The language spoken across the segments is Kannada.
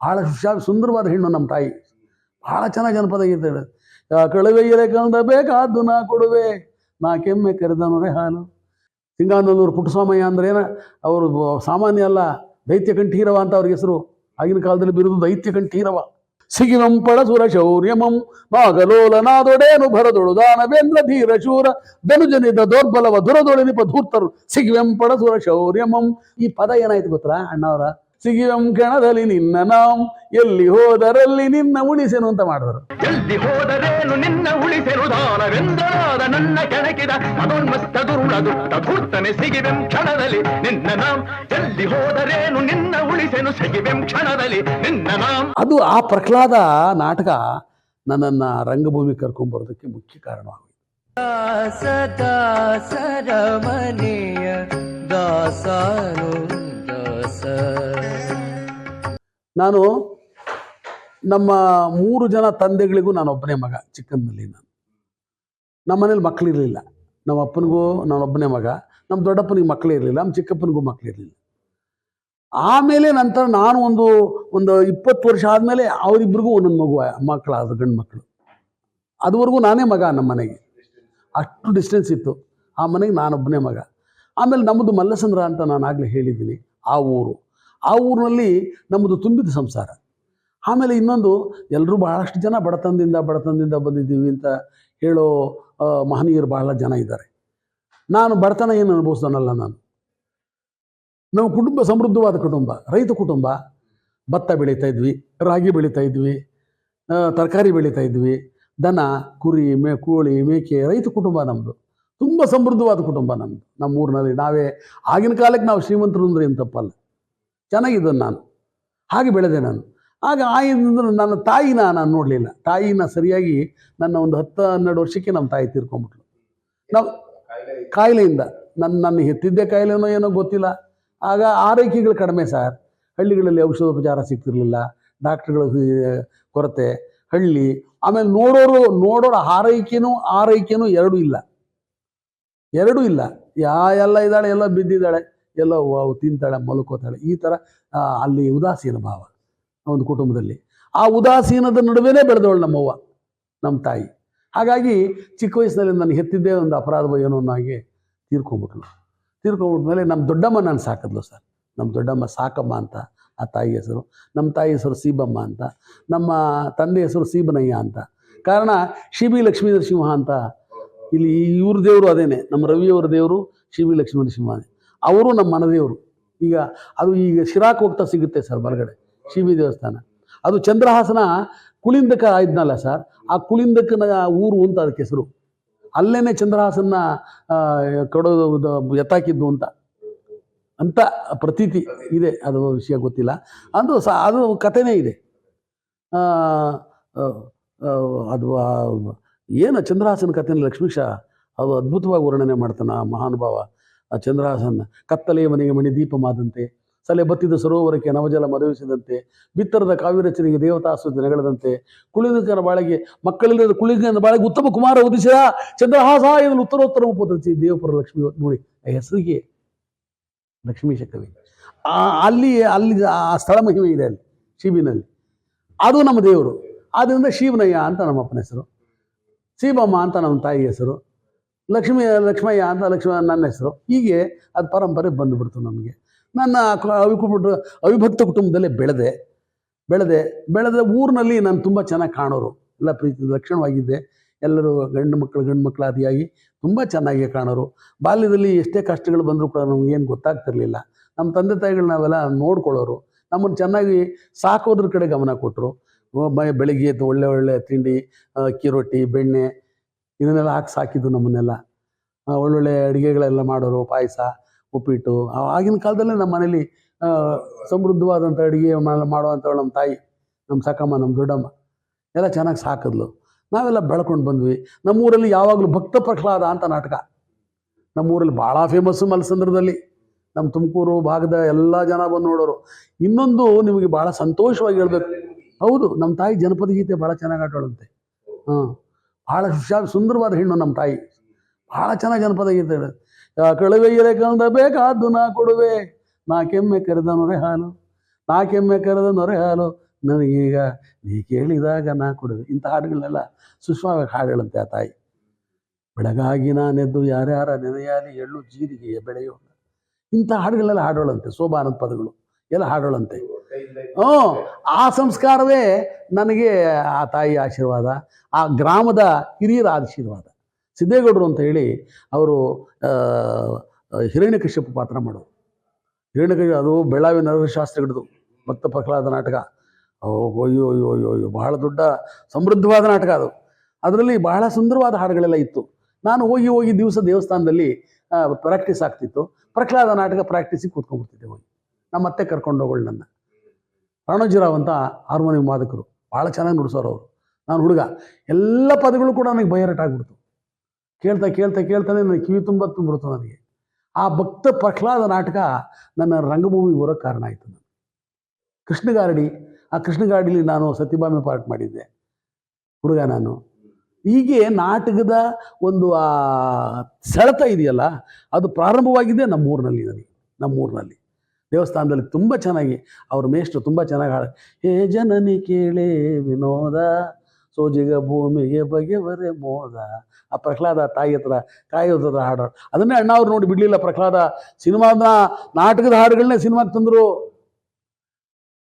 ಭಾಳ ಹುಷಾ ಸುಂದರವಾದ ಹೆಣ್ಣು ನಮ್ಮ ತಾಯಿ. ಭಾಳ ಚೆನ್ನಾಗಿ ಜನಪದ ಗೀತೆ ಕಳವೆಯರೆ ಯಾ ಕಂದ ಬೇಕಾದ್ದು ನಾ ಕೊಡುವೆ, ನಾ ಕೆಮ್ಮೆ ಕರೆದನೊರೆ ಹಾಲು ಸಿಂಗಾನಲ್ಲೂರು ಪುಟ್ಟಸ್ವಾಮಯ್ಯ ಅಂದ್ರೆ ಏನ, ಅವರು ಸಾಮಾನ್ಯ ಅಲ್ಲ, ದೈತ್ಯ ಕಂಠೀರವ ಅಂತ ಅವ್ರಿಗೆ ಹೆಸರು. ಆಗಿನ ಕಾಲದಲ್ಲಿ ಬಿರುದು ದೈತ್ಯ ಕಂಠೀರವ. ಸಿಗಿಮಂ ಪಳಸುರ ಶೌರ್ಯಮಂ, ನಾಗಲೋಲನಾದೊಡೇನು ಭರದೊಳು ದಾನವೇಂದ್ರ ಧೀರ ಶೂರ ಧನುಜನಿದ ದೌರ್ಬಲವ ದುರದೊಳನಿಪ ಧೂರ್ತರು ಸಿಗಿವೆಂ ಪಳಸುರ ಶೌರ್ಯಮಂ. ಈ ಪದ ಏನಾಯ್ತು ಗೊತ್ತಾ ಅಣ್ಣವರ? ಸಿಗಿವೆಂ ಕಣದಲ್ಲಿ ನಿನ್ನ ನಾಂ ಎಲ್ಲಿ ಹೋದರಲ್ಲಿ ನಿನ್ನ ಉಳಿಸೆನು ಅಂತ ಮಾಡಿದರು. ಎಲ್ಲಿ ಹೋದರೇನು ನಿನ್ನ ಉಳಿಸೆನುದಾನವೆಂದರಾದ ನನ್ನ ಕೆಣಕಿದ ಮದೋನ್ಮಸ್ತ ದುರುಳದು ಧೂರ್ತನೆ ಸಿಗಿವೆಂ ಕ್ಷಣದಲ್ಲಿ ನಿನ್ನ ನಾಂ ಎಲ್ಲಿ ಹೋದರೇನು ನಿನ್ನ ಉಳಿಸೆನು ಸಿಗಿವೆಂ ಕ್ಷಣದಲ್ಲಿ ನಿನ್ನ ನಾಂ. ಅದು ಆ ಪ್ರಹ್ಲಾದ ನಾಟಕ ನನ್ನನ್ನ ರಂಗಭೂಮಿ ಕರ್ಕೊಂಡ್ಬರೋದಕ್ಕೆ ಮುಖ್ಯ ಕಾರಣವಾಗಿದೆ. ದಾಸದಾಸರ ಮನೆಯ ದಾಸನು ದಾಸ. ನಾನು ನಮ್ಮ ಮೂರು ಜನ ತಂದೆಗಳಿಗೂ ನಾನು ಒಬ್ಬನೇ ಮಗ ಚಿಕ್ಕಂದಲ್ಲಿ ನಾನು. ನಮ್ಮ ಮನೇಲಿ ಮಕ್ಕಳಿರಲಿಲ್ಲ ನಮ್ಮ ಅಪ್ಪನಿಗೂ ನಾನು ಒಬ್ಬನೇ ಮಗ, ನಮ್ಮ ದೊಡ್ಡಪ್ಪನಿಗೆ ಮಕ್ಕಳೇ ಇರಲಿಲ್ಲ, ನಮ್ಮ ಚಿಕ್ಕಪ್ಪನಿಗೂ ಮಕ್ಕಳಿರಲಿಲ್ಲ ಆಮೇಲೆ ನಂತರ ನಾನು ಒಂದು ಒಂದು ಇಪ್ಪತ್ತು ವರ್ಷ ಆದಮೇಲೆ ಅವರಿಬ್ಬರಿಗೂ ಒಂದೊಂದು ಮಗು ಮಕ್ಕಳಾದ್ರು ಗಂಡು ಮಕ್ಕಳು. ಅದುವರೆಗೂ ನಾನೇ ಮಗ ನಮ್ಮ ಮನೆಗೆ. ಅಷ್ಟು ಡಿಸ್ಟೆನ್ಸ್ ಇತ್ತು. ಆ ಮನೆಗೆ ನಾನೊಬ್ಬನೇ ಮಗ. ಆಮೇಲೆ ನಮ್ಮದು ಮಲ್ಲಸಂದ್ರ ಅಂತ ನಾನು ಆಗಲೇ ಹೇಳಿದ್ದೀನಿ, ಆ ಊರು. ಆ ಊರಿನಲ್ಲಿ ನಮ್ಮದು ತುಂಬಿದ ಸಂಸಾರ. ಆಮೇಲೆ ಇನ್ನೊಂದು ಎಲ್ಲರೂ ಬಹಳಷ್ಟು ಜನ ಬಡತನದಿಂದ ಬಡತನದಿಂದ ಬಂದಿದ್ದೀವಿ ಅಂತ ಹೇಳೋ ಮಹನೀಯರು ಬಹಳ ಜನ ಇದ್ದಾರೆ. ನಾನು ಬಡತನ ಏನು ಅನುಭವಿಸ್ತಾನಲ್ಲ ನಾನು. ನಮ್ಮ ಕುಟುಂಬ ಸಮೃದ್ಧವಾದ ಕುಟುಂಬ, ರೈತ ಕುಟುಂಬ. ಭತ್ತ ಬೆಳೀತಾ ಇದ್ವಿ, ರಾಗಿ ಬೆಳೀತಾ ಇದ್ವಿ ತರಕಾರಿ ಬೆಳೀತಾ ಇದ್ವಿ, ದನ, ಕುರಿ, ಮೇ, ಕೋಳಿ, ಮೇಕೆ, ರೈತ ಕುಟುಂಬ ನಮ್ಮದು ತುಂಬ ಸಮೃದ್ಧವಾದ ಕುಟುಂಬ ನಮ್ಮದು ನಮ್ಮ ಊರಿನಲ್ಲಿ ನಾವೇ, ಆಗಿನ ಕಾಲಕ್ಕೆ ನಾವು ಶ್ರೀಮಂತರು ಅಂದ್ರೆ ಏನು ತಪ್ಪಲ್ಲ. ಚೆನ್ನಾಗಿದ್ದನು ನಾನು. ಹಾಗೆ ಬೆಳೆದೆ ನಾನು. ಆಗ ಆಯಿಂದ ನನ್ನ ತಾಯಿನ ನಾನು ನೋಡಲಿಲ್ಲ. ತಾಯಿನ ಸರಿಯಾಗಿ ನನ್ನ ಒಂದು ಹತ್ತು ಹನ್ನೆರಡು ವರ್ಷಕ್ಕೆ ನಮ್ಮ ತಾಯಿ ತೀರ್ಕೊಂಡ್ಬಿಟ್ಲು. ನಾವು ಕಾಯಿಲೆಯಿಂದ ನನ್ನ ನನ್ನ ಹೆತ್ತಿದ್ದೆ ಕಾಯಿಲೆನೋ ಏನೋ ಗೊತ್ತಿಲ್ಲ. ಆಗ ಆರೈಕೆಗಳು ಕಡಿಮೆ ಸರ್. ಹಳ್ಳಿಗಳಲ್ಲಿ ಔಷಧೋಪಚಾರ ಸಿಗ್ತಿರ್ಲಿಲ್ಲ. ಡಾಕ್ಟ್ರುಗಳ ಕೊರತೆ, ಹಳ್ಳಿ. ಆಮೇಲೆ ನೋಡೋರು, ನೋಡೋರ ಆರೈಕೆನೂ ಆರೈಕೆನೂ ಎರಡೂ ಇಲ್ಲ. ಎರಡೂ ಇಲ್ಲ. ಯಾ, ಎಲ್ಲ ಇದ್ದಾಳೆ, ಎಲ್ಲ ಬಿದ್ದಿದ್ದಾಳೆ. ಎಲ್ಲ ತಿಂತಾಳೆ, ಮಲ್ಕೋತಾಳೆ. ಈ ಥರ ಅಲ್ಲಿ ಉದಾಸೀನ ಭಾವ ಒಂದು ಕುಟುಂಬದಲ್ಲಿ. ಆ ಉದಾಸೀನದ ನಡುವೆನೇ ಬೆಳೆದವಳು ನಮ್ಮವ್ವ, ನಮ್ಮ ತಾಯಿ. ಹಾಗಾಗಿ ಚಿಕ್ಕ ವಯಸ್ಸಿನಲ್ಲಿ ನಾನು ಹೆತ್ತಿದ್ದೇ ಒಂದು ಅಪರಾಧ ಏನೋ ಹಾಗೆ ತೀರ್ಕೊಂಡ್ಬಿಟ್ಲು. ತೀರ್ಕೊಂಬಿಟ್ಮೇಲೆ ನಮ್ಮ ದೊಡ್ಡಮ್ಮ ನಾನು ಸಾಕಿದ್ಲು ಸರ್. ನಮ್ಮ ದೊಡ್ಡಮ್ಮ ಸಾಕಮ್ಮ ಅಂತ, ಆ ತಾಯಿ ಹೆಸರು. ನಮ್ಮ ತಾಯಿ ಹೆಸರು ಸೀಬಮ್ಮ ಅಂತ. ನಮ್ಮ ತಂದೆ ಹೆಸರು ಸೀಬನಯ್ಯ ಅಂತ. ಕಾರಣ ಶಿಬಿ ಲಕ್ಷ್ಮೀ ನರಸಿಂಹ ಅಂತ ಇಲ್ಲಿ ಇವ್ರ ದೇವರು ಅದೇನೆ. ನಮ್ಮ ರವಿಯವರ ದೇವರು ಶಿಬಿ ಲಕ್ಷ್ಮೀ ನರಸಿಂಹನೇ ಅವರು ನಮ್ಮ ಮನದೇವರು. ಈಗ ಅದು ಈಗ ಶಿರಾಕ್ ಹೋಗ್ತಾ ಸಿಗುತ್ತೆ ಸರ್ ಬಲಗಡೆ ಶಿವಿ ದೇವಸ್ಥಾನ. ಅದು ಚಂದ್ರಹಾಸನ ಕುಳಿಂದಕ ಇದ್ನಲ್ಲ ಸರ್, ಆ ಕುಳಿಂದಕನ ಊರು ಅಂತ ಅದಕ್ಕೆ ಹೆಸರು. ಅಲ್ಲೇನೆ ಚಂದ್ರಹಾಸನ ಕೊಡೋದು ಎತ್ತಾಕಿದ್ದು ಅಂತ. ಅಂತ ಪ್ರತೀತಿ ಇದೆ, ಅದು ವಿಷಯ ಗೊತ್ತಿಲ್ಲ. ಅದು ಸ, ಅದು ಕಥೆನೇ ಇದೆ. ಅದು ಏನು ಚಂದ್ರಹಾಸನ ಕಥೆನ ಲಕ್ಷ್ಮೀಶ ಅದು ಅದ್ಭುತವಾಗಿ ವರ್ಣನೆ ಮಾಡ್ತಾನೆ ಮಹಾನುಭಾವ. ಆ ಚಂದ್ರಹಾಸನ ಕತ್ತಲೆಯ ಮನೆಗೆ ಮಣಿ ದೀಪಮಾದಂತೆ, ಸಲೆ ಬತ್ತಿದ ಸರೋವರಕ್ಕೆ ನವಜಲ ಮದುವಿಸಿದಂತೆ, ಬಿತ್ತರದ ಕಾವ್ಯರಚನೆಗೆ ದೇವತಾಸು ದಿನಗಳದಂತೆ ಕುಳಿಗನ ಬಾಳೆಗೆ, ಮಕ್ಕಳಿಲ್ಲದ ಕುಳಿಗನ ಬಾಳೆಗೆ ಉತ್ತಮ ಕುಮಾರ ಉದಿಸಿದ ಚಂದ್ರಹಾಸ ಇದನ್ನು ಉತ್ತರೋತ್ತರ ಉಪದರ್ಶಿ ದೇವಪುರ ಲಕ್ಷ್ಮಿ ನೋಡಿ ಹೆಸರಿಗೆ ಲಕ್ಷ್ಮೀಶ ಆ, ಅಲ್ಲಿ ಅಲ್ಲಿ ಆ ಸ್ಥಳ ಮಹಿಮೆ ಇದೆ ಅಲ್ಲಿ, ಶಿಬಿನಲ್ಲಿ. ಅದು ನಮ್ಮ ದೇವರು. ಆದ್ದರಿಂದ ಶಿವನಯ್ಯ ಅಂತ ನಮ್ಮ ಅಪ್ಪನ ಹೆಸರು. ಶಿವಮ್ಮ ಅಂತ ನಮ್ಮ ತಾಯಿ ಹೆಸರು. ಲಕ್ಷ್ಮಿ, ಲಕ್ಷ್ಮಯ್ಯ ಅಂತ ಲಕ್ಷ್ಮ ನನ್ನ ಹೆಸರು. ಹೀಗೆ ಅದು ಪರಂಪರೆ ಬಂದುಬಿಡ್ತು ನಮಗೆ. ನನ್ನ ಅವಿಕುಬಿಟ್ಟು, ಅವಿಭಕ್ತ ಕುಟುಂಬದಲ್ಲೇ ಬೆಳೆದೆ. ಬೆಳೆದೆ. ಬೆಳೆದ ಊರಿನಲ್ಲಿ ನಾನು ತುಂಬ ಚೆನ್ನಾಗಿ ಕಾಣೋರು. ಎಲ್ಲ ಪ್ರೀತಿ, ಲಕ್ಷಣವಾಗಿದ್ದೆ. ಎಲ್ಲರೂ ಗಂಡು ಮಕ್ಕಳು ಗಂಡು ಮಕ್ಕಳು ಆದಿಯಾಗಿ ತುಂಬ ಚೆನ್ನಾಗಿ ಕಾಣೋರು. ಬಾಲ್ಯದಲ್ಲಿ ಎಷ್ಟೇ ಕಷ್ಟಗಳು ಬಂದರೂ ಕೂಡ ನಮಗೇನು ಗೊತ್ತಾಗ್ತಿರಲಿಲ್ಲ. ನಮ್ಮ ತಂದೆ ತಾಯಿಗಳು ನಾವೆಲ್ಲ ನೋಡ್ಕೊಳ್ಳೋರು. ನಮ್ಮನ್ನು ಚೆನ್ನಾಗಿ ಸಾಕೋದ್ರ ಕಡೆ ಗಮನ ಕೊಟ್ಟರು. ಬೆಳಿಗ್ಗೆ ಎದ್ದು ಒಳ್ಳೆ ಒಳ್ಳೆ ತಿಂಡಿ ಅಕ್ಕಿ ರೊಟ್ಟಿ, ಬೆಣ್ಣೆ, ಇದನ್ನೆಲ್ಲ ಹಾಕಿ ಸಾಕಿದ್ದು ನಮ್ಮನ್ನೆಲ್ಲ. ಒಳ್ಳೊಳ್ಳೆ ಅಡುಗೆಗಳೆಲ್ಲ ಮಾಡೋರು, ಪಾಯಸ, ಉಪ್ಪಿಟ್ಟು ಆಗಿನ ಕಾಲದಲ್ಲೇ ನಮ್ಮ ಮನೇಲಿ ಸಮೃದ್ಧವಾದಂಥ ಅಡುಗೆ ಮಾಡುವಂಥವಳು ನಮ್ಮ ತಾಯಿ, ನಮ್ಮ ಸಕ್ಕಮ್ಮ ನಮ್ಮ ದೊಡ್ಡಮ್ಮ, ಎಲ್ಲ ಚೆನ್ನಾಗಿ ಸಾಕಿದ್ಲು. ನಾವೆಲ್ಲ ಬೆಳ್ಕೊಂಡು ಬಂದ್ವಿ. ನಮ್ಮೂರಲ್ಲಿ ಯಾವಾಗಲೂ ಭಕ್ತ ಪ್ರಹ್ಲಾದ ಅಂತ ನಾಟಕ. ನಮ್ಮೂರಲ್ಲಿ ಭಾಳ ಫೇಮಸ್ಸು ಮಲಸಂದ್ರದಲ್ಲಿ. ನಮ್ಮ ತುಮಕೂರು ಭಾಗದ ಎಲ್ಲ ಜನ ಬಂದು ನೋಡೋರು. ಇನ್ನೊಂದು ನಿಮಗೆ ಭಾಳ ಸಂತೋಷವಾಗಿ ಹೇಳ್ಬೇಕು. ಹೌದು, ನಮ್ಮ ತಾಯಿ ಜನಪದ ಗೀತೆ ಭಾಳ ಚೆನ್ನಾಗಿ ಆಟಾಡುತ್ತೆ ಹಾಂ, ಭಾಳ ಸುಂದರವಾದ ಹೆಣ್ಣು ನಮ್ಮ ತಾಯಿ. ಭಾಳ ಚೆನ್ನಾಗಿ ಜನಪದ ಗೀತೆ ಯಾ ಕಳುವೆಯರೆ ಕಂದ ಬೇಕಾದ್ದು ನಾ ಕೊಡುವೆ. ನಾ ಕೆಮ್ಮೆ ಕರೆದ ನೊರೆ ಹಾಲು. ನಾ ಕೆಮ್ಮೆ ಕರೆದ ನೊರೆ ಹಾಲು. ನನಗೀಗ ನೀ ಕೇಳಿದಾಗ ನಾ ಕೊಡುವೆ. ಇಂಥ ಹಾಡುಗಳನ್ನೆಲ್ಲ ಸುಶ್ರಾವ್ಯಕ್ಕೆ ಹಾಡುಗಳಂತೆ ಆ ತಾಯಿ. ಬೆಳಗಾಗಿ ನಾನೆದ್ದು ಯಾರ್ಯಾರ ನೆನೆಯಾಲಿ ಎಳ್ಳು ಜೀರಿಗೆಯ ಬೆಳೆಯೋ ಇಂಥ ಹಾಡುಗಳೆಲ್ಲ ಹಾಡೋಳಂತೆ ಶೋಭಾನಂದ ಪದಗಳು. ಎಲ್ಲ ಹಾಡೋಳಂತೆ ಹ್ಞೂ, ಆ ಸಂಸ್ಕಾರವೇ ನನಗೆ ಆ ತಾಯಿ ಆಶೀರ್ವಾದ, ಆ ಗ್ರಾಮದ ಹಿರಿಯರ ಆಶೀರ್ವಾದ. ಸಿದ್ದೇಗೌಡರು ಅಂತ ಹೇಳಿ ಅವರು ಹಿರಣ್ಯಕಶ್ಯಪ ಪಾತ್ರ ಮಾಡೋರು. ಹಿರಣ್ಯಕಶ್ಯ ಅದು ಬೆಳಾವಿ ನರಶಾಸ್ತ್ರಿಗಳದು ಭಕ್ತ ಪ್ರಹ್ಲಾದ ನಾಟಕ. ಅಯ್ಯೋ ಅಯ್ಯೋ ಅಯ್ಯೋ ಅಯ್ಯೋ, ಬಹಳ ದೊಡ್ಡ ಸಮೃದ್ಧವಾದ ನಾಟಕ ಅದು. ಅದರಲ್ಲಿ ಬಹಳ ಸುಂದರವಾದ ಹಾಡುಗಳೆಲ್ಲ ಇತ್ತು. ನಾನು ಹೋಗಿ ಹೋಗಿ ದಿವಸ ದೇವಸ್ಥಾನದಲ್ಲಿ ಪ್ರಾಕ್ಟೀಸ್ ಆಗ್ತಿತ್ತು. ಪ್ರಹ್ಲಾದ ನಾಟಕ ಪ್ರಾಕ್ಟೀಸಿಗೆ ಕೂತ್ಕೊಂಡ್ಬಿಡ್ತಿದ್ದೆ ಹೋಗಿ. ನಮ್ಮ ಅತ್ತೆ ಕರ್ಕೊಂಡು ಹೋಗೋಳು ನನ್ನ. ರಾಣೋಜಿರಾವ್ ಅಂತ ಹಾರ್ಮೋನಿಯಂ ವಾದಕರು. ಭಾಳ ಚೆನ್ನಾಗಿ ನುಡಿಸೋರು ಅವರು. ನಾನು ಹುಡುಗ. ಎಲ್ಲ ಪದಗಳು ಕೂಡ ನನಗೆ ಬಯರಟ್ ಆಗ್ಬಿಡ್ತು ಕೇಳ್ತಾ ಕೇಳ್ತಾ ಕೇಳ್ತಾನೆ ನನಗೆ ಕಿವಿ ತುಂಬ ತುಂಬಿರುತ್ತ ನನಗೆ. ಆ ಭಕ್ತ ಪ್ರಹ್ಲಾದ ನಾಟಕ ನನ್ನ ರಂಗಭೂಮಿಗೆ ಬರೋಕ್ಕೆ ಕಾರಣ ಆಯಿತು ನಾನು ಕೃಷ್ಣಗಾರಡಿ, ಆ ಕೃಷ್ಣಗಾರಡಿಲಿ ನಾನು ಸತ್ಯಭಾಮೆ ಪಾರ್ಟ್ ಮಾಡಿದ್ದೆ, ಹುಡುಗ ನಾನು. ಹೀಗೆ ನಾಟಕದ ಒಂದು, ಆ, ಸೆಳೆತ ಇದೆಯಲ್ಲ, ಅದು ಪ್ರಾರಂಭವಾಗಿದೆ ನಮ್ಮೂರಿನಲ್ಲಿ ನನಗೆ, ನಮ್ಮೂರಿನಲ್ಲಿ. ದೇವಸ್ಥಾನದಲ್ಲಿ ತುಂಬ ಚೆನ್ನಾಗಿ, ಅವ್ರ ಮೇಷ್ಟ್ರು ತುಂಬ ಚೆನ್ನಾಗಿ ಹಾಡು, ಹೇ ಜನನಿ ಕೇಳೇ ವಿನೋದ ಸೋಜಿಗ ಭೂಮಿಗೆ ಬಗೆವರೆ ಮೋದ. ಆ ಪ್ರಹ್ಲಾದ ತಾಯಿ ಹತ್ರ ಕಾಯೋದ್ರ ಹಾಡು. ಅದನ್ನೇ ಅಣ್ಣ ಅವ್ರು ನೋಡಿ ಬಿಡಲಿಲ್ಲ ಪ್ರಹ್ಲಾದ. ಸಿನಿಮಾದ ನಾಟಕದ ಹಾಡುಗಳನ್ನೇ ಸಿನಿಮಾಗೆ ತಂದರು.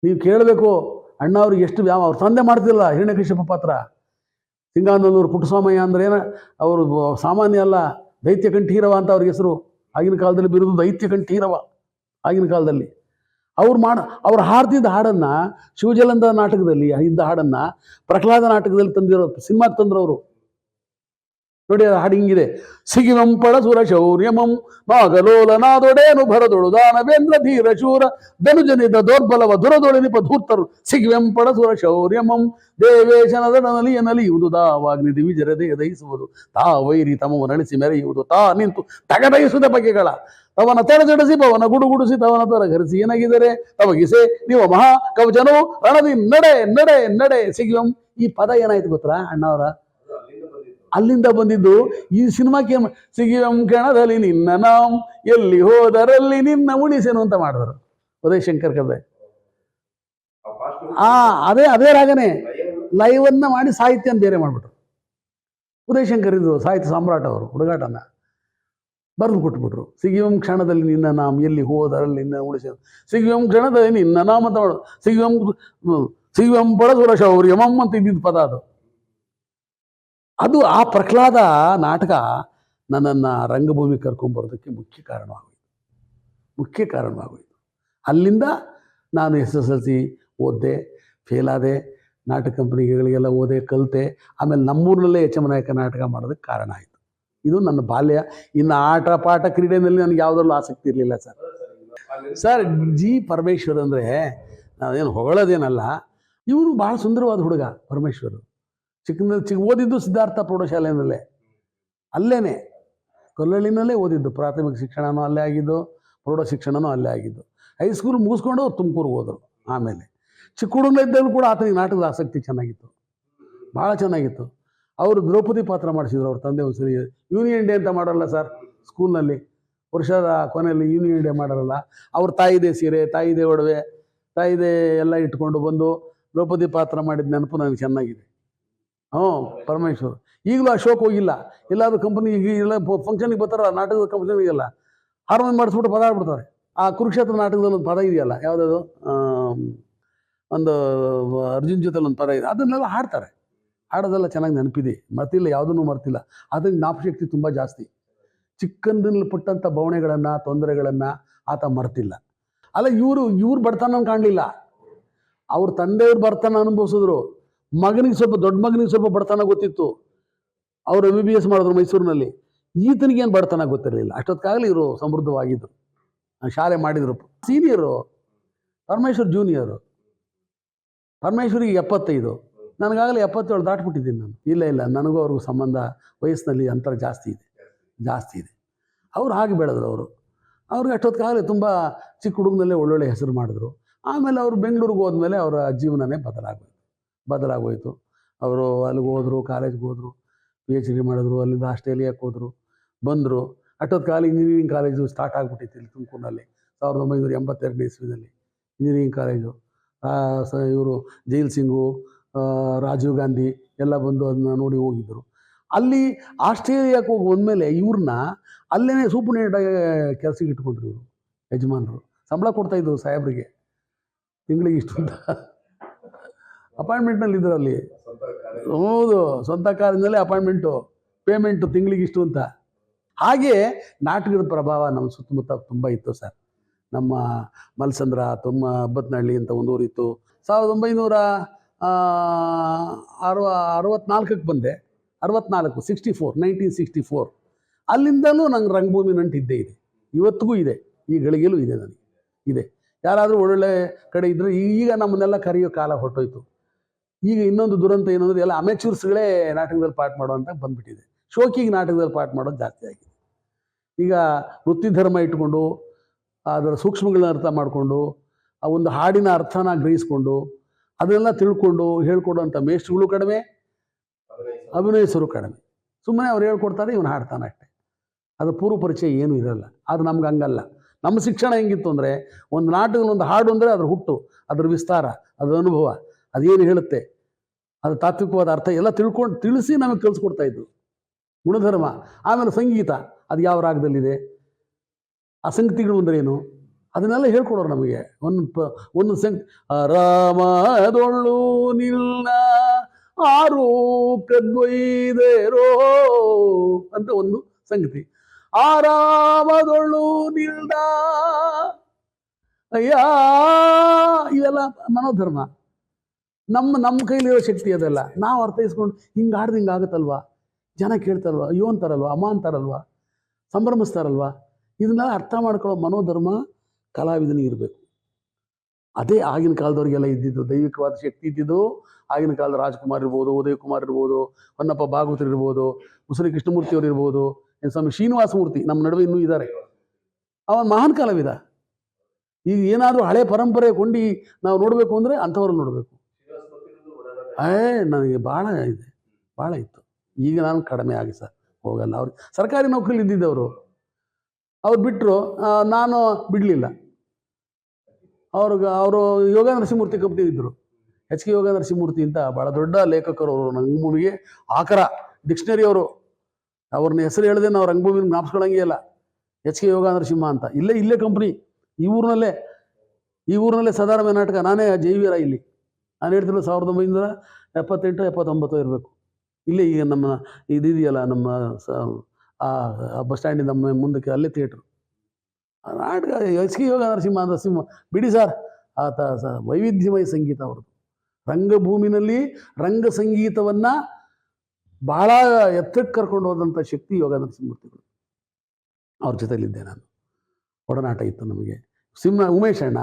ನೀವು ಕೇಳಬೇಕು, ಅಣ್ಣ ಅವ್ರಿಗೆ ಎಷ್ಟು ಯಾವ ಅವ್ರ ತಂದೆ ಮಾಡ್ತಿಲ್ಲ ಹಿರಣ್ಯಕೃಷ್ಣಪ್ಪ ಪಾತ್ರ ಸಿಂಗಾನಲ್ಲೂರು ಪುಟ್ಟಸ್ವಾಮಯ್ಯ ಅಂದ್ರೆ ಏನ, ಅವರು ಸಾಮಾನ್ಯ ಅಲ್ಲ ದೈತ್ಯ ಕಂಠೀರವ ಅಂತ ಅವ್ರಿಗೆ ಹೆಸರು. ಆಗಿನ ಕಾಲದಲ್ಲಿ ಬಿರುದು ದೈತ್ಯ ಕಂಠೀರವ ಆಗಿನ ಕಾಲದಲ್ಲಿ. ಅವ್ರು ಮಾಡ, ಅವ್ರು ಹಾಡ್ತಿದ್ದ ಹಾಡನ್ನ ಶಿವಜಲಂದ ನಾಟಕದಲ್ಲಿ ಇದ್ದ ಹಾಡನ್ನ ಪ್ರಹ್ಲಾದ ನಾಟಕದಲ್ಲಿ ತಂದಿರೋ ಸಿನಿಮಾ ತಂದ್ರವರು. ನೋಡಿ ಅದು ಹಾಡು ಹಿಂಗಿದೆ. ಸಿಗಿಮಂ ಸುರ ಶೌರ್ಯಮಂ ನಾಗಲೋಲನಾದೊಡೇನು ಭರದೊಳು ದಾನವೇಂದ್ರ ಧೀರ ಶೂರ ಧನುಜನಿದ ದೌರ್ಬಲವ ದುರದೊಳನಿಪ ಧೂರ್ತರು. ಸಿಗಿವೆಂಪಡ ಸುರ ಶೌರ್ಯಮಂ ದೇವೇಶನದ ನಲಿಯ ನಲಿಯುವುದು, ದಾವಾಗ್ನಿ ದಿವಿಜರದೆ ದಹಿಸುವುದು. ತಾ ವೈರಿ ತಮವು ನಡೆಸಿ ಮೆರೆಯುವುದು, ತಾ ನಿಂತು ತಗದಯಿಸುವುದ ಬಗೆಗಳ. ತವನ ತೆಳಜಡಿಸಿ ಪವನ ಗುಡುಗುಡಿಸಿ, ತವನ ತರಗರಿಸಿ ಏನಾಗಿದ್ದಾರೆ? ತವಗಿಸೆ ನೀವು ಮಹಾ ಕವಚನು, ರಣದಿ ನಡೆ ನಡೆ ನಡೆ ಸಿಗಿವಂ ಈ ಪದ ಏನಾಯ್ತು ಗೊತ್ತಾ ಅಣ್ಣವರ? ಅಲ್ಲಿಂದ ಬಂದಿದ್ದು ಈ ಸಿನಿಮಾಕ್ಕೆ ಸಿಗಿಯಂ ಕೆಣದಲ್ಲಿ ನಿನ್ನ ನಾಂ ಎಲ್ಲಿ ಹೋದರಲ್ಲಿ ನಿನ್ನ ಉಣಿಸೇನು ಅಂತ ಮಾಡಿದ್ರು. ಉದಯ್ ಶಂಕರ್ ಕದೆ ಆ, ಅದೇ ಅದೇ ರಾಗನೇ. ಲೈವ್ ಅನ್ನ ಮಾಡಿ ಸಾಹಿತ್ಯ ಬೇರೆ ಮಾಡ್ಬಿಟ್ರು. ಉದಯ್ ಶಂಕರ್ ಇದು ಸಾಹಿತ್ಯ ಸಾಮ್ರಾಟ್ ಅವರು, ಹುಡುಗಾಟನ. ಬರೆದು ಕೊಟ್ಬಿಟ್ರು. ಸಿಗಿವಂ ಕ್ಷಣದಲ್ಲಿ ನಿನ್ನ ನಾಮ ಎಲ್ಲಿ ಹೋದರಲ್ಲಿ ನಿನ್ನ ಉಳಿಸ. ಸಿಗಿವಂ ಕ್ಷಣದಲ್ಲಿ ನಿನ್ನ ನಾಮ ಮಾಡು ಸಿಗಿವಂ ಸಿಗಿವಂ ಬಳಸುರ ಶೌರ್ಯಮಂ ಅಂತ ಇದ್ದಿದ್ದು ಪದ ಅದು. ಅದು ಆ ಪ್ರಹ್ಲಾದ ನಾಟಕ ನನ್ನನ್ನು ರಂಗಭೂಮಿ ಕರ್ಕೊಂಬರೋದಕ್ಕೆ ಮುಖ್ಯ ಕಾರಣವಾಗೋಯಿತು. ಮುಖ್ಯ ಕಾರಣವಾಗೋಯಿತು. ಅಲ್ಲಿಂದ ನಾನು ಎಸ್ ಎಸ್ ಎಲ್ ಸಿ ಓದ್ದೆ ಫೇಲ್ ನಾಟಕ ಕಂಪ್ನಿಗಳಿಗೆಲ್ಲ ಓದೆ, ಕಲಿತೆ, ಆಮೇಲೆ ನಮ್ಮೂರಿನಲ್ಲೇ ಯಚಮನಾಯಕ ನಾಟಕ ಮಾಡೋದಕ್ಕೆ ಕಾರಣ ಆಯಿತು. ಇದು ನನ್ನ ಬಾಲ್ಯ. ಇನ್ನು ಆಟ, ಪಾಠ ಕ್ರೀಡೆಯಲ್ಲಿ ನನಗೆ ಯಾವುದರಲ್ಲೂ ಆಸಕ್ತಿ ಇರಲಿಲ್ಲ ಸರ್. ಸರ್, ಜಿ ಪರಮೇಶ್ವರ್ ಅಂದರೆ ನಾವೇನು ಹೊಗಳೋದೇನಲ್ಲ ಇವನು ಭಾಳ ಸುಂದರವಾದ ಹುಡುಗ ಪರಮೇಶ್ವರ್. ಚಿಕ್ಕನ ಚಿಕ್ಕ ಓದಿದ್ದು ಸಿದ್ಧಾರ್ಥ ಪ್ರೌಢಶಾಲೆಯಲ್ಲೇ. ಅಲ್ಲೇ ಕೊಲ್ಲಳ್ಳಿನಲ್ಲೇ ಓದಿದ್ದು, ಪ್ರಾಥಮಿಕ ಶಿಕ್ಷಣನೂ ಅಲ್ಲೇ ಆಗಿದ್ದು, ಪ್ರೌಢ ಶಿಕ್ಷಣನೂ ಅಲ್ಲೇ ಆಗಿದ್ದು. ಹೈಸ್ಕೂಲ್ ಮುಗಿಸ್ಕೊಂಡು ತುಮಕೂರಿಗೆ ಹೋದರು ಆಮೇಲೆ. ಚಿಕ್ಕ ಹುಡುಗನಿದ್ದಾಗಲೂ ಕೂಡ ಆತನಿಗೆ ನಾಟಕದ ಆಸಕ್ತಿ ಚೆನ್ನಾಗಿತ್ತು. ಭಾಳ ಚೆನ್ನಾಗಿತ್ತು. ಅವರು ದ್ರೌಪದಿ ಪಾತ್ರ ಮಾಡಿಸಿದ್ರು, ಅವ್ರ ತಂದೆ ಒಂದ್ಸರಿ, ಯೂನಿಯನ್ ಡೇ ಅಂತ ಮಾಡಲ್ಲ ಸರ್, ಸ್ಕೂಲ್ನಲ್ಲಿ. ವರ್ಷದ ಕೊನೆಯಲ್ಲಿ ಯೂನಿಯನ್ ಡೇ ಮಾಡಲ್ಲ. ಅವ್ರ ತಾಯಿದೆ ಸೀರೆ, ತಾಯಿದೆ ಒಡವೆ, ತಾಯಿದೆ ಎಲ್ಲ ಇಟ್ಕೊಂಡು ಬಂದು ದ್ರೌಪದಿ ಪಾತ್ರ ಮಾಡಿದ ನೆನಪು ನನಗೆ ಚೆನ್ನಾಗಿದೆ. ಹ್ಞೂ, ಪರಮೇಶ್ವರ್. ಈಗಲೂ ಅಶೋಕ್ ಹೋಗಿಲ್ಲ. ಎಲ್ಲಾದ್ರೂ ಕಂಪನಿ ಈಗ ಎಲ್ಲ ಫಂಕ್ಷನಿಗೆ ಬರ್ತಾರ ನಾಟಕದ ಕಂಪನಿಗೆಲ್ಲ ಹಾರ್ಮೋನ್ ಮಾಡಿಸ್ಬಿಟ್ಟು ಪದ ಆಡ್ಬಿಡ್ತಾರೆ ಆ ಕುರುಕ್ಷೇತ್ರ ನಾಟಕದಲ್ಲಿ ಒಂದು ಪದ ಇದೆಯಲ್ಲ, ಯಾವುದದು? ಒಂದು, ಅರ್ಜುನ್ ಜೊತೆಲಿ ಒಂದು ಪದ ಇದೆ. ಅದನ್ನೆಲ್ಲ ಹಾಡ್ತಾರೆ. ಹಾಡೋದೆಲ್ಲ ಚೆನ್ನಾಗಿ ನೆನಪಿದೆ. ಮರ್ತಿಲ್ಲ, ಯಾವುದನ್ನು ಮರ್ತಿಲ್ಲ. ಅದಕ್ಕೆ ಜ್ಞಾಪಶಕ್ತಿ ತುಂಬ ಜಾಸ್ತಿ. ಚಿಕ್ಕಂದಿನಲ್ಲಿ ಪುಟ್ಟಂಥ ಬವಣೆಗಳನ್ನು ತೊಂದರೆಗಳನ್ನು ಆತ ಮರ್ತಿಲ್ಲ. ಅಲ್ಲ, ಇವರು, ಇವ್ರ ಬಡತನ ಕಾಣಲಿಲ್ಲ. ಅವ್ರ ತಂದೆಯವ್ರ ಬಡತನ ಅನುಭವಿಸಿದ್ರು. ಮಗನಿಗೆ ಸ್ವಲ್ಪ, ದೊಡ್ಡ ಮಗನಿಗೆ ಸ್ವಲ್ಪ ಬಡತನ ಗೊತ್ತಿತ್ತು. ಅವರು ಎಂ ಬಿ ಬಿ ಎಸ್ ಮಾಡಿದ್ರು ಮೈಸೂರಿನಲ್ಲಿ. ಈತನಿಗೆ ಏನು ಬಡತನ ಗೊತ್ತಿರಲಿಲ್ಲ. ಅಷ್ಟೊತ್ತಿಗಾಗಲಿ ಇವರು ಸಮೃದ್ಧವಾಗಿದ್ದರು ಶಾಲೆ ಮಾಡಿದರು. ಸೀನಿಯರು, ಪರಮೇಶ್ವರ್ ಜೂನಿಯರು ಪರಮೇಶ್ವರಿಗೆ ಎಪ್ಪತ್ತೈದು. ನನಗಾಗಲೇ ಎಪ್ಪತ್ತೇಳು ದಾಟ್ಬಿಟ್ಟಿದ್ದೀನಿ ನಾನು. ಇಲ್ಲ ಇಲ್ಲ, ನನಗೂ ಅವ್ರಿಗೂ ಸಂಬಂಧ ವಯಸ್ಸಿನಲ್ಲಿ ಅಂತರ ಜಾಸ್ತಿ ಇದೆ. ಜಾಸ್ತಿ ಇದೆ. ಅವ್ರು ಹಾಗೆ ಬೆಳೆದ್ರು ಅವರು. ಅವ್ರಿಗೆ ಅಷ್ಟೊತ್ತಿಗಾಗಲೇ ತುಂಬ ಚಿಕ್ಕ ಹುಡುಗನಲ್ಲೇ ಒಳ್ಳೊಳ್ಳೆ ಹೆಸರು ಮಾಡಿದ್ರು. ಆಮೇಲೆ ಅವರು ಬೆಂಗಳೂರಿಗೆ ಹೋದ್ಮೇಲೆ ಅವರ ಜೀವನನೇ ಬದಲಾಗೋಯ್ತು. ಬದಲಾಗೋಯಿತು. ಅವರು ಅಲ್ಲಿಗೆ ಹೋದರು, ಕಾಲೇಜ್ಗೆ ಹೋದರು ಪಿ ಎಚ್ ಡಿ ಮಾಡಿದ್ರು, ಅಲ್ಲಿಂದ ಆಸ್ಟ್ರೇಲಿಯಾಕ್ಕೆ ಹೋದರು, ಬಂದರು. ಅಷ್ಟೊತ್ತು ಕಾಲ ಇಂಜಿನಿಯರಿಂಗ್ ಕಾಲೇಜು ಸ್ಟಾರ್ಟ್ ಆಗಿಬಿಟ್ಟಿತ್ತು ಇಲ್ಲಿ ತುಮಕೂರಿನಲ್ಲಿ. ಸಾವಿರದ ಒಂಬೈನೂರ ಎಂಬತ್ತೆರಡನೇ ಇಸ್ವಿನಲ್ಲಿ. ಇಂಜಿನಿಯರಿಂಗ್ ಕಾಲೇಜು ಇವರು ಜೈಲ್ ಸಿಂಗು ರಾಜೀವ್ ಗಾಂಧಿ ಎಲ್ಲ ಬಂದು ಅದನ್ನ ನೋಡಿ ಹೋಗಿದ್ದರು ಅಲ್ಲಿ ಆಸ್ಟ್ರೇಲಿಯಾಕ್ಕೆ ಹೋಗಿ ಬಂದಮೇಲೆ ಇವ್ರನ್ನ ಅಲ್ಲೇ ಸೂಪರ್ ಕೆಲಸಕ್ಕೆ ಇಟ್ಕೊಂಡ್ರು ಇವರು, ಯಜಮಾನರು. ಸಂಬಳ ಕೊಡ್ತಾಯಿದ್ರು ಸಾಹೇಬ್ರಿಗೆ. ತಿಂಗಳಿಗೆ ಇಷ್ಟು ಅಂತ ಅಪಾಯಿಂಟ್ಮೆಂಟ್ನಲ್ಲಿ ಇದ್ರು ಅಲ್ಲಿ. ಹೌದು, ಸ್ವಂತ ಕಾರಿನಲ್ಲೇ ಅಪಾಯಿಂಟ್ಮೆಂಟು, ಪೇಮೆಂಟು ತಿಂಗಳಿಗೆ ಇಷ್ಟು ಅಂತ ಹಾಗೆ ನಾಟಕದ ಪ್ರಭಾವ ನಮ್ಮ ಸುತ್ತಮುತ್ತ ತುಂಬ ಇತ್ತು ಸರ್. ನಮ್ಮ ಮಲ್ಸಂದ್ರ ತುಂಬ ಅಬ್ಬತ್ನಹಳ್ಳಿ ಅಂತ ಒಂದು ಊರಿತ್ತು ಸಾವಿರದ ಒಂಬೈನೂರ ಅರವ, ಅರವತ್ನಾಲ್ಕಕ್ಕೆ ಬಂದೆ. ಅರವತ್ನಾಲ್ಕು sixty four nineteen sixty four ಅಲ್ಲಿಂದಲೂ ನಂಗೆ ರಂಗಭೂಮಿ ನಂಟಿದ್ದೇ ಇದೆ. ಇವತ್ತಿಗೂ ಇದೆ. ಈ ಗಳಿಗೆಲೂ ಇದೆ ನನಗೆ. ಇದೆ. ಯಾರಾದರೂ ಒಳ್ಳೆ ಕಡೆ ಇದ್ದರೆ ಈಗ ನಮ್ಮನ್ನೆಲ್ಲ ಕರೆಯೋ ಕಾಲ ಹೊರಟೋಯ್ತು. ಈಗ ಇನ್ನೊಂದು ದುರಂತ ಏನು ಎಲ್ಲ ಅಮೆಚೂರ್ಸ್ಗಳೇ ನಾಟಕದಲ್ಲಿ ಪಾಠ ಮಾಡುವಂತ ಬಂದ್ಬಿಟ್ಟಿದೆ. ಶೋಕಿಗೆ ನಾಟಕದಲ್ಲಿ ಪಾಠ ಮಾಡೋದು ಜಾಸ್ತಿ ಆಗಿದೆ. ಈಗ ವೃತ್ತಿ ಧರ್ಮ ಇಟ್ಕೊಂಡು, ಅದರ ಸೂಕ್ಷ್ಮಗಳನ್ನ ಅರ್ಥ ಮಾಡಿಕೊಂಡು, ಆ ಒಂದು ಹಾಡಿನ ಅರ್ಥನ ಗ್ರಹಿಸ್ಕೊಂಡು ಅದನ್ನೆಲ್ಲ ತಿಳ್ಕೊಂಡು ಹೇಳ್ಕೊಡುವಂಥ ಮೇಷ್ಟ್ರುಗಳು ಕಡಿಮೆ, ಅಭಿನಯಿಸರು ಕಡಿಮೆ. ಸುಮ್ಮನೆ ಅವ್ರು ಹೇಳ್ಕೊಡ್ತಾರೆ, ಇವನು ಹಾಡ್ತಾನೆ ಅಷ್ಟೇ. ಅದು ಪೂರ್ವ ಪರಿಚಯ ಏನೂ ಇರಲ್ಲ. ಅದು ನಮ್ಗೆ ಹಂಗಲ್ಲ. ನಮ್ಮ ಶಿಕ್ಷಣ ಹೆಂಗಿತ್ತು ಅಂದರೆ, ಒಂದು ನಾಟಕ ಒಂದು ಹಾಡು ಅಂದರೆ ಅದ್ರ ಹುಟ್ಟು, ಅದ್ರ ವಿಸ್ತಾರ, ಅದ್ರ ಅನುಭವ ಅದೇನು ಹೇಳುತ್ತೆ? ಅದು ತಾತ್ವಿಕವಾದ ಅರ್ಥ ಎಲ್ಲ ತಿಳ್ಕೊಂಡು ತಿಳಿಸಿ ನಮಗೆ ಕಲಿಸ್ಕೊಡ್ತಾ ಇದ್ರು. ಗುಣಧರ್ಮ, ಆಮೇಲೆ ಸಂಗೀತ, ಅದು ಯಾವ ರಾಗದಲ್ಲಿದೆ? ಅಸಂಗತಿಗಳು ಸಂಗತಿಗಳು ಏನು? ಅದನ್ನೆಲ್ಲ ಹೇಳ್ಕೊಡೋರು ನಮಗೆ. ಒಂದು ಪ, ಒಂದು ಸಂಗ್ ರಾಮದೊಳ್ಳು ನಿಲ್ಲ ಆರು ಕದ್ವೈದೇರೋ ಅಂತ ಒಂದು ಸಂಗತಿ. ಆರಾಮದೊಳ್ಳು ನಿಲ್ದ, ಅಯ್ಯ, ಇವೆಲ್ಲ ಮನೋಧರ್ಮ. ನಮ್ಮ ನಮ್ಮ ಕೈಲಿರೋ ಶಕ್ತಿ ಅದೆಲ್ಲ. ನಾವು ಅರ್ಥೈಸ್ಕೊಂಡು ಹಿಂಗೆ ಆಡ್ದು ಹಿಂಗೆ ಆಗುತ್ತಲ್ವಾ? ಜನ ಕೇಳ್ತಾರಲ್ವ? ಅಯ್ಯೋ ಅಂತಾರಲ್ವ? ಅಮ್ಮ ಅಂತಾರಲ್ವ? ಸಂಭ್ರಮಿಸ್ತಾರಲ್ವ? ಇದನ್ನೆಲ್ಲ ಅರ್ಥ ಮಾಡ್ಕೊಳ್ಳೋ ಮನೋಧರ್ಮ ಕಲಾವಿದನಿಗೆ ಇರಬೇಕು. ಅದೇ ಆಗಿನ ಕಾಲದವ್ರಿಗೆಲ್ಲ ಇದ್ದಿದ್ದು, ದೈವಿಕವಾದ ಶಕ್ತಿ ಇದ್ದಿದ್ದು, ಆಗಿನ ಕಾಲದ ರಾಜ್ಕುಮಾರ್ ಇರ್ಬೋದು ಉದಯ್ ಕುಮಾರ್ ಇರ್ಬೋದು, ಹೊನ್ನಪ್ಪ ಭಾಗವತರು ಇರ್ಬೋದು, ಮುಸರಿ ಕೃಷ್ಣಮೂರ್ತಿ ಅವರು ಇರ್ಬೋದು ಸ್ವಾಮಿ ಶ್ರೀನಿವಾಸ ಮೂರ್ತಿ ನಮ್ಮ ನಡುವೆ ಇನ್ನೂ ಇದ್ದಾರೆ. ಅವನು ಮಹಾನ್ ಕಲಾವಿದ. ಈಗ ಏನಾದರೂ ಹಳೆ ಪರಂಪರೆ ಕೊಂಡಿ ನಾವು ನೋಡಬೇಕು ಅಂದರೆ ಅಂಥವ್ರನ್ನ ನೋಡಬೇಕು. ಏ, ನನಗೆ ಭಾಳ ಇದೆ, ಭಾಳ ಇತ್ತು. ಈಗ ನಾನು ಕಡಿಮೆ ಆಗಿ ಸರ್, ಹೋಗಲ್ಲ. ಅವ್ರಿಗೆ ಸರ್ಕಾರಿ ನೌಕರಿಲಿ ಇದ್ದಿದ್ದವರು. ಅವ್ರು ಬಿಟ್ಟರು ನಾನು ಬಿಡಲಿಲ್ಲ. ಅವ್ರಿಗೆ ಅವರು ಯೋಗ ನರಸಿಂಹಮೂರ್ತಿ ಕಂಪ್ನಿ ಇದ್ದರು ಎಚ್ ಕೆ ಯೋಗ ನರಸಿಂಹಮೂರ್ತಿ ಅಂತ ಭಾಳ ದೊಡ್ಡ ಲೇಖಕರು ಅವರು ರಂಗಭೂಮಿಗೆ ಆಕರ, ಡಿಕ್ಷನರಿ ಅವರು. ಅವ್ರನ್ನ ಹೆಸರು ಹೇಳಿದೆ ನಾವು ರಂಗಭೂಮಿ ಜ್ಞಾಪಿಸ್ಕೊಳಂಗೆ ಇಲ್ಲ. ಎಚ್ ಕೆ ಯೋಗ ನರಸಿಂಹ ಅಂತ. ಇಲ್ಲೇ ಇಲ್ಲೇ ಕಂಪ್ನಿ. ಈ ಊರಿನಲ್ಲೇ ಈ ಊರಿನಲ್ಲೇ ಸಾಧಾರಣ ನಾಟಕ. ನಾನೇ ಜೈವೀರ ಇಲ್ಲಿ. ನಾನು ಹೇಳ್ತಿರೋ ಸಾವಿರದ ಒಂಬೈನೂರ ಎಪ್ಪತ್ತೆಂಟು, ಎಪ್ಪತ್ತೊಂಬತ್ತು ಇರಬೇಕು. ಇಲ್ಲೇ ಈಗ ನಮ್ಮ, ಇದಿದೆಯಲ್ಲ ನಮ್ಮ ಸ ಬಸ್ ಸ್ಟ್ಯಾಂಡಿಂದ ಮುಂದಕ್ಕೆ ಅಲ್ಲೇ ಥಿಯೇಟ್ರು ನಾಟಕ ಕೆ ಯೋಗ ನರಸಿಂಹ ನರಸಿಂಹ ಬಿಡಿ ಸರ್ ಆತ ಸ, ವೈವಿಧ್ಯಮಯ ಸಂಗೀತ ಅವ್ರದ್ದು. ರಂಗಭೂಮಿನಲ್ಲಿ ರಂಗ ಸಂಗೀತವನ್ನು ಬಹಳ ಎತ್ತರಕ್ಕೆ ಕರ್ಕೊಂಡು ಹೋದಂಥ ಶಕ್ತಿ ಯೋಗ ನರಸಿಂಹಮೂರ್ತಿಗಳು ಅವ್ರ ಜೊತೆಯಲ್ಲಿದ್ದೆ ನಾನು. ಒಡನಾಟ ಇತ್ತು ನಮಗೆ. ಸಿಂಹ, ಉಮೇಶ್ ಅಣ್ಣ.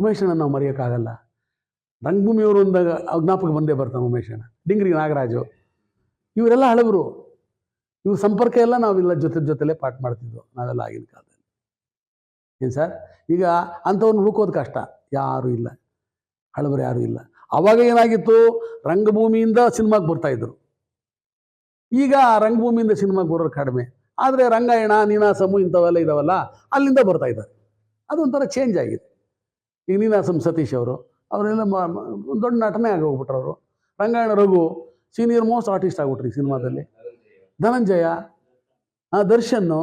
ಉಮೇಶ್ ಅಣ್ಣ ನಾವು ಮರೆಯೋಕ್ಕಾಗಲ್ಲ. ರಂಗಭೂಮಿಯವರು ಅಂದಾಗ ಆ ಜ್ಞಾಪಕ ಬಂದೇ ಬರ್ತಾನೆ ಉಮೇಶ್ ಅಣ್ಣ. ಡಿಂಗ್ರಿ ನಾಗರಾಜು. ಇವರೆಲ್ಲ ಹಳಬರು. ಇವ್ರ ಸಂಪರ್ಕ ಎಲ್ಲ ನಾವೆಲ್ಲ ಜೊತೆ ಜೊತೆಲೇ ಪಾಠ ಮಾಡ್ತಿದ್ವು ನಾವೆಲ್ಲ ಆಗಿನ ಕಾಲದಲ್ಲಿ. ಏನು ಸರ್? ಈಗ ಅಂಥವ್ರನ್ನ ಹುಡುಕೋದು ಕಷ್ಟ. ಯಾರೂ ಇಲ್ಲ. ಹಳಬರು ಯಾರೂ ಇಲ್ಲ. ಅವಾಗ ಏನಾಗಿತ್ತು? ರಂಗಭೂಮಿಯಿಂದ ಸಿನಿಮಾಗೆ ಬರ್ತಾಯಿದ್ರು ಈಗ ರಂಗಭೂಮಿಯಿಂದ ಸಿನಿಮಾಗೆ ಬರೋರು ಕಡಿಮೆ. ಆದರೆ ರಂಗಾಯಣ ನೀನಾಸಮು ಇಂಥವೆಲ್ಲ ಇದಾವಲ್ಲ, ಅಲ್ಲಿಂದ ಬರ್ತಾ ಇದ್ದಾರೆ. ಅದೊಂಥರ ಚೇಂಜ್ ಆಗಿದೆ. ಈಗ ನೀನಾಸಂ ಸತೀಶ್ ಅವರು, ಅವರೆಲ್ಲ ಮ- ದೊಡ್ಡ ನಟನೆ ಆಗೋಗ್ಬಿಟ್ರು ಅವರು. Rangayana Raghu senior most artist ಆಗ್ಬಿಟ್ರಿ ಸಿನಿಮಾದಲ್ಲಿ. ಧನಂಜಯ ಆ, ದರ್ಶನ್ನು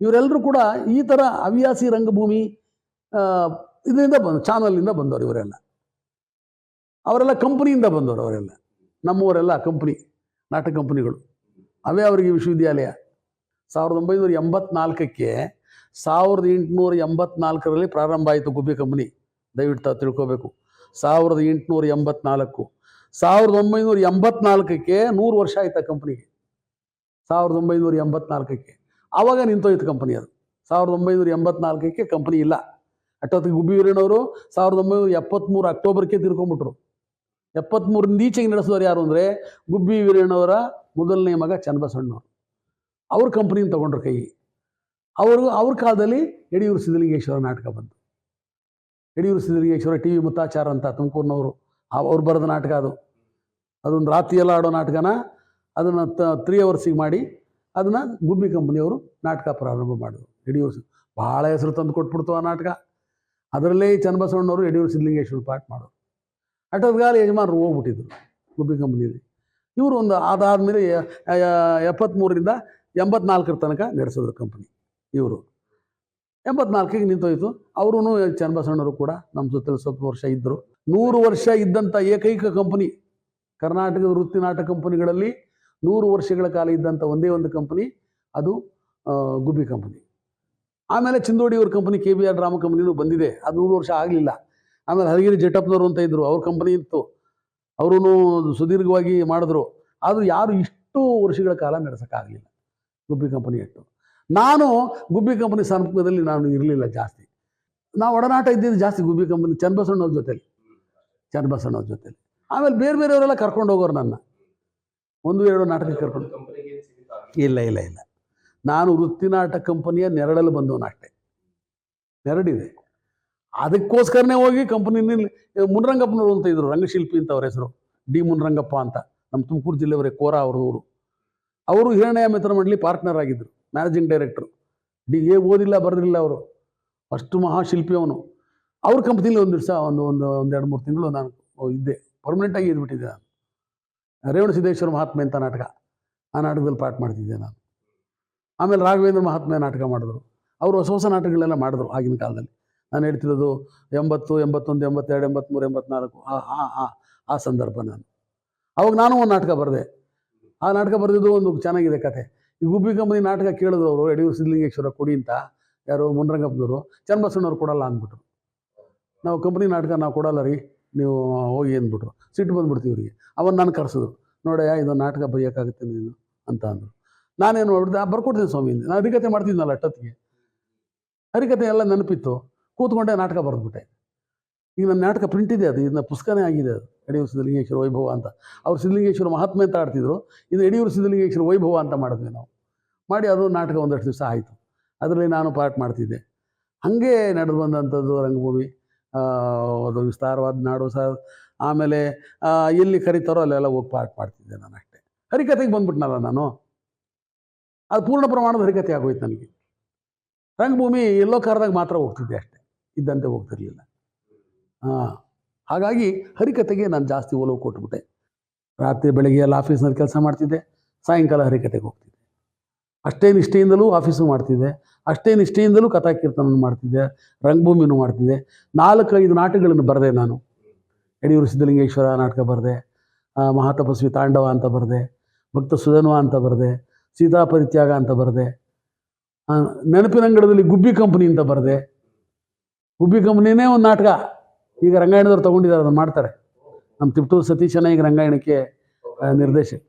ಇವರೆಲ್ಲರೂ ಕೂಡ ಈ ಥರ ಹವ್ಯಾಸಿ ರಂಗಭೂಮಿ ಇದರಿಂದ ಬಂದು ಚಾನಲ್ನಿಂದ ಬಂದವರು ಇವರೆಲ್ಲ. ಅವರೆಲ್ಲ ಕಂಪ್ನಿಯಿಂದ ಬಂದವರು ಅವರೆಲ್ಲ. ನಮ್ಮವರೆಲ್ಲ ಕಂಪ್ನಿ ನಾಟಕ ಕಂಪ್ನಿಗಳು. ಅವೇ ಅವರಿಗೆ ವಿಶ್ವವಿದ್ಯಾಲಯ. ಸಾವಿರದ ಒಂಬೈನೂರ ಎಂಬತ್ನಾಲ್ಕಕ್ಕೆ ಸಾವಿರದ ಎಂಟುನೂರ ಎಂಬತ್ನಾಲ್ಕರಲ್ಲಿ ಪ್ರಾರಂಭ ಆಯಿತು ಗುಬ್ಬಿ ಕಂಪ್ನಿ. ದಯವಿಟ್ಟು ತಿಳ್ಕೋಬೇಕು. ಸಾವಿರದ ಎಂಟುನೂರ ಎಂಬತ್ನಾಲ್ಕು. ಸಾವಿರದ ಒಂಬೈನೂರ ಎಂಬತ್ನಾಲ್ಕಕ್ಕೆ ನೂರು ವರ್ಷ ಆಯ್ತು ಆ ಕಂಪ್ನಿಗೆ. ಸಾವಿರದ ಒಂಬೈನೂರ ಎಂಬತ್ನಾಲ್ಕಕ್ಕೆ. ಆವಾಗ ನಿಂತೋಯ್ತು ಕಂಪನಿ ಅದು. ಸಾವಿರದ ಒಂಬೈನೂರ ಎಂಬತ್ನಾಲ್ಕಕ್ಕೆ ಕಂಪನಿ ಇಲ್ಲ. ಅಷ್ಟೊತ್ತಿಗೆ ಗುಬ್ಬಿ ವೀರಣ್ಣವರು ಸಾವಿರದ ಒಂಬೈನೂರ ಎಪ್ಪತ್ತ್ಮೂರು ಅಕ್ಟೋಬರ್ಗೆ ತೀರ್ಕೊಂಡ್ಬಿಟ್ರು ಎಪ್ಪತ್ತ್ಮೂರಿಂದ ಈಚೆಗೆ ನಡೆಸಿದವರು ಯಾರು ಅಂದರೆ ಗುಬ್ಬಿ ವೀರಣ್ಣವರ ಮೊದಲನೇ ಮಗ ಚನ್ನಬಸಣ್ಣವ್ರು ಅವ್ರ ಕಂಪ್ನಿನ ತಗೊಂಡ್ರು ಕೈ. ಅವರು, ಅವ್ರ ಕಾಲದಲ್ಲಿ ಯಡಿಯೂರು ಸಿದ್ಧಲಿಂಗೇಶ್ವರ ನಾಟಕ ಬಂತು. ಯಡಿಯೂರು ಸಿದ್ಧಲಿಂಗೇಶ್ವರ ಟಿ ವಿ ಮುತ್ತಾಚಾರ ಅಂತ ತುಮಕೂರಿನವರು ಅವ್ರು ಬರೆದ ನಾಟಕ ಅದು. ಅದೊಂದು ರಾತ್ರಿಯೆಲ್ಲ ಆಡೋ ನಾಟಕನ? ಅದನ್ನು ತ ತ್ರೀ ಅವರ್ಸಿಗೆ ಮಾಡಿ ಅದನ್ನು ಗುಬ್ಬಿ ಕಂಪ್ನಿಯವರು ನಾಟಕ ಪ್ರಾರಂಭ ಮಾಡಿದರು. ಯಡಿಯೂರು ಭಾಳ ಹೆಸರು ತಂದು ಕೊಟ್ಬಿಡ್ತು ಆ ನಾಟಕ. ಅದರಲ್ಲೇ ಚನ್ನಬಸವಣ್ಣವರು ಯಡಿಯೂರು ಸಿದ್ಧಲಿಂಗೇಶ್ವರ ಪಾಠ ಮಾಡೋರು ಅಟೋದ್ಗಾಲ ಯಜಮಾನರು ಹೋಗ್ಬಿಟ್ಟಿದ್ರು ಗುಬ್ಬಿ ಕಂಪ್ನಿಯಲ್ಲಿ. ಇವರು ಒಂದು ಅದಾದಮೇಲೆ ಎಪ್ಪತ್ತ್ಮೂರರಿಂದ ಎಂಬತ್ನಾಲ್ಕರ ತನಕ ನಡೆಸಿದ್ರು ಕಂಪ್ನಿ ಇವರು. ಎಂಬತ್ನಾಲ್ಕಿಗೆ ನಿಂತೋಯ್ತು. ಅವರೂ ಚನ್ನಬಸವಣ್ಣವರು ಕೂಡ ನಮ್ಮ ಜೊತೆ ಸ್ವಲ್ಪ ವರ್ಷ ಇದ್ದರು ನೂರು ವರ್ಷ ಇದ್ದಂಥ ಏಕೈಕ ಕಂಪನಿ ಕರ್ನಾಟಕದ ವೃತ್ತಿ ನಾಟಕ ಕಂಪನಿಗಳಲ್ಲಿ ನೂರು ವರ್ಷಗಳ ಕಾಲ ಇದ್ದಂಥ ಒಂದೇ ಒಂದು ಕಂಪನಿ ಅದು ಗುಬ್ಬಿ ಕಂಪನಿ ಆಮೇಲೆ ಚಿಂದೋಡಿಯವ್ರ company K B R drama ಕಂಪನಿನೂ ಬಂದಿದೆ. ಅದು ನೂರು ವರ್ಷ ಆಗಲಿಲ್ಲ. ಆಮೇಲೆ ಹಲಗಿರಿ ಜಟಪ್ನವರು ಅಂತ ಇದ್ದರು ಅವ್ರ ಕಂಪನಿ ಇತ್ತು. ಅವರೂ ಸುದೀರ್ಘವಾಗಿ ಮಾಡಿದ್ರು. ಆದರೂ ಯಾರು ಇಷ್ಟು ವರ್ಷಗಳ ಕಾಲ ನಡೆಸೋಕ್ಕಾಗಲಿಲ್ಲ ಗುಬ್ಬಿ ಕಂಪನಿ ಇಟ್ಟು ನಾನು ಗುಬ್ಬಿ ಕಂಪನಿ ಸಂಪರ್ಕದಲ್ಲಿ ನಾನು ಇರಲಿಲ್ಲ ಜಾಸ್ತಿ. ನಾವು ಒಡನಾಟ ಇದ್ದಿದ್ದು ಜಾಸ್ತಿ ಗುಬ್ಬಿ ಕಂಪನಿ ಚನ್ನಬಸವಣ್ಣವ್ರ ಜೊತೆಲಿ. ಚನ್ನಬಸವಣ್ಣವ್ರ ಜೊತೆಲಿ. ಆಮೇಲೆ ಬೇರೆ ಬೇರೆಯವರೆಲ್ಲ ಕರ್ಕೊಂಡು ಹೋಗೋರು ನನ್ನ. ಒಂದು ಎರಡು ನಾಟಕ ಕರ್ಕೊಂಡು. ಇಲ್ಲ ಇಲ್ಲ ಇಲ್ಲ. ನಾನು ವೃತ್ತಿ ನಾಟಕ ಕಂಪನಿಯ ನೆರಳಲ್ಲಿ ಅಷ್ಟೇ. ನೆರಳಿದೆ. ಅದಕ್ಕೋಸ್ಕರನೇ ಹೋಗಿ ಕಂಪನಿನಲ್ಲಿ ಮುನ್ರಂಗಪ್ಪನವರು ಅಂತ ಇದ್ರು, ರಂಗಶಿಲ್ಪಿ ಅಂತ ಅವ್ರ ಹೆಸರು, ಡಿ ಮುನರಂಗಪ್ಪ ಅಂತ, ನಮ್ಮ ತುಮಕೂರು ಜಿಲ್ಲೆಯವರೇ ಕೋರ ಅವರು ಊರು ಅವರು ಹಿರಣ್ಯ ಮಿತ್ರ ಮಂಡಳಿ ಪಾರ್ಟ್ನರ್ ಆಗಿದ್ದರು ಮ್ಯಾನೇಜಿಂಗ್ ಡೈರೆಕ್ಟ್ರು. ಡಿ ಎ ಓದಿಲ್ಲ, ಬರೆದಿಲ್ಲ ಅವರು. ಅಷ್ಟು ಮಹಾಶಿಲ್ಪಿ ಅವನು. ಅವ್ರ ಕಂಪ್ನಿಲಿ ಒಂದು ದಿವಸ, ಒಂದು ಒಂದು ಒಂದು ಎರಡು ಮೂರು ತಿಂಗಳು ನಾನು ಇದ್ದೆ. ಪರ್ಮನೆಂಟಾಗಿ ಇದ್ಬಿಟ್ಟಿದ್ದೆ ನಾನು. ರೇವಣ ಸಿದ್ದೇಶ್ವರ ಮಹಾತ್ಮೆ ಅಂತ ನಾಟಕ. ಆ ನಾಟಕದಲ್ಲಿ ಪಾಠ ಮಾಡ್ತಿದ್ದೆ ನಾನು. ಆಮೇಲೆ ರಾಘವೇಂದ್ರ ಮಹಾತ್ಮೆ ನಾಟಕ ಮಾಡಿದ್ರು. ಅವರು ಹೊಸ ಹೊಸ ನಾಟಕಗಳೆಲ್ಲ ಮಾಡಿದ್ರು ಆಗಿನ ಕಾಲದಲ್ಲಿ. ನಾನು ಹೇಳ್ತಿರೋದು ಎಂಬತ್ತು, ಎಂಬತ್ತೊಂದು, ಎಂಬತ್ತೆರಡು ಎಂಬತ್ತ್ಮೂರು ಎಂಬತ್ನಾಲ್ಕು, ಆ ಆ ಆ ಆ ಸಂದರ್ಭ ನಾನು. ಅವಾಗ ನಾನು ಒಂದು ನಾಟಕ ಬರೆದೆ. ಆ ನಾಟಕ ಬರೆದಿದ್ದು ಒಂದು ಚೆನ್ನಾಗಿದೆ ಕತೆ. ಈ ಗುಬ್ಬಿ ಕಂಪನಿ ನಾಟಕ ಕೇಳಿದ್ರು ಅವರು, ಯಡಿಯೂರು ಸಿದ್ಧಲಿಂಗೇಶ್ವರ ಕೊಡಿ ಅಂತ. ಯಾರು ಮುನ್ರಂಗಪ್ಪನವರು, ಚನ್ನಬಸವಣ್ಣವ್ರು ಕೊಡಲ್ಲ ಅಂದ್ಬಿಟ್ರು. ನಾವು ಕಂಪ್ನಿ ನಾಟಕ ನಾವು ಕೊಡಲ್ಲ ರೀ. ನೀವು ಹೋಗಿ ಅಂದ್ಬಿಟ್ರು. ಸಿಟ್ಟು ಬಂದ್ಬಿಡ್ತೀವಿ ಇವರಿಗೆ. ಅವನ್ನ ನಾನು ಕರೆಸಿದ್ರು. ನೋಡಯ್ಯ ಇದು ನಾಟಕ ಬರೆಯೋಕ್ಕಾಗುತ್ತೆ ನೀನು ಅಂತ ಅಂದರು. ನಾನೇನು ಮಾಡ್ಬಿಡ್ದೆ "ಆ, ಬರ್ಕೊಡ್ತೀನಿ ಸ್ವಾಮಿ. ನಾನು ಹರಿಕತೆ ಮಾಡ್ತಿದ್ನಲ್ಲ ಅಟ್ಟತ್ತಿಗೆ ಹರಿಕತೆ ಎಲ್ಲ ನೆನಪಿತ್ತು. ಕೂತ್ಕೊಂಡೆ ನಾಟಕ ಬರೆದ್ಬಿಟ್ಟೆ. ಈಗ ನನ್ನ ನಾಟಕ ಪ್ರಿಂಟ್ ಇದೆ ಅದು. ಇದನ್ನ ಪುಸ್ತಕನೇ ಆಗಿದೆ ಅದು. ಯಡಿಯೂರು ಸಿದ್ಧಲಿಂಗೇಶ್ವರ ವೈಭವ ಅಂತ. ಅವ್ರು ಸಿದ್ಧಲಿಂಗೇಶ್ವರ ಮಹಾತ್ಮೆ ಅಂತ ಆಡ್ತಿದ್ರು. ಇದು ಯಡಿಯೂರು ಸಿದ್ಧಲಿಂಗೇಶ್ವರ ವೈಭವ ಅಂತ ಮಾಡಿದ್ವಿ ನಾವು. ಮಾಡಿ ಅದು ನಾಟಕ ಒಂದಷ್ಟು ದಿವಸ ಆಯಿತು. ಅದರಲ್ಲಿ ನಾನು ಪಾರ್ಟ್ ಮಾಡ್ತಿದ್ದೆ. ಹಾಗೆ ನಡೆದು ಬಂದಂಥದ್ದು ರಂಗಭೂಮಿ. ಅದು ವಿಸ್ತಾರವಾದ ನಾಡು ಸಹ. ಆಮೇಲೆ ಎಲ್ಲಿ ಕರಿತಾರೋ ಅಲ್ಲೆಲ್ಲ ಹೋಗಿ ಪಾರ್ಕ್ ಮಾಡ್ತಿದ್ದೆ ನಾನು ಅಷ್ಟೇ. ಹರಿಕತೆಗೆ ಬಂದ್ಬಿಟ್ನಲ್ಲ ನಾನು. ಅದು ಪೂರ್ಣ ಪ್ರಮಾಣದ ಹರಿಕತೆ ಆಗೋಯ್ತು ನನಗೆ. ರಂಗಭೂಮಿ ಎಲ್ಲೋ ಕಾರದಾಗ ಮಾತ್ರ ಹೋಗ್ತಿದ್ದೆ ಅಷ್ಟೇ. ಇದ್ದಂತೆ ಹೋಗ್ತಿರ್ಲಿಲ್ಲ. ಹಾಂ ಹಾಗಾಗಿ ಹರಿಕತೆಗೆ ನಾನು ಜಾಸ್ತಿ ಒಲವು ಕೊಟ್ಬಿಟ್ಟೆ. ರಾತ್ರಿ ಬೆಳಗ್ಗೆ ಎಲ್ಲ ಆಫೀಸ್ನಲ್ಲಿ ಕೆಲಸ ಮಾಡ್ತಿದ್ದೆ. ಸಾಯಂಕಾಲ ಹರಿಕತೆಗೆ ಹೋಗ್ತಿದ್ದೆ. ಅಷ್ಟೇ ನಿಷ್ಠೆಯಿಂದಲೂ ಆಫೀಸು ಮಾಡ್ತಿದ್ದೆ ಅಷ್ಟೇ ನಿಷ್ಠೆಯಿಂದಲೂ ಕಥಾ ಕೀರ್ತನ ಮಾಡ್ತಿದ್ದೆ ರಂಗಭೂಮಿನೂ ಮಾಡ್ತಿದ್ದೆ ನಾಲ್ಕೈದು ನಾಟಕಗಳನ್ನು ಬರೆದೆ ನಾನು. ಯಡಿಯೂರು ಸಿದ್ಧಲಿಂಗೇಶ್ವರ ನಾಟಕ ಬರೆದೆ ಮಹಾತಪಸ್ವಿ ತಾಂಡವ ಅಂತ ಬರೆದೆ, ಭಕ್ತ ಸುಧನ್ವ ಅಂತ ಬರೆದೆ ಸೀತಾಪರಿತ್ಯಾಗ ಅಂತ ಬರೆದೆ ನೆನಪಿನಂಗಡದಲ್ಲಿ ಗುಬ್ಬಿ ಕಂಪನಿ ಅಂತ ಬರೆದೆ. ಗುಬ್ಬಿ ಕಂಪ್ನಿನೇ ಒಂದು ನಾಟಕ. ಈಗ ರಂಗಾಯಣದವ್ರು ತೊಗೊಂಡಿದ್ದಾರೆ, ಅದನ್ನು ಮಾಡ್ತಾರೆ. ನಮ್ಮ ತಿಪ್ಟೂರು ಸತೀಶನ ಈಗ ರಂಗಾಯಣಕ್ಕೆ ನಿರ್ದೇಶಕ.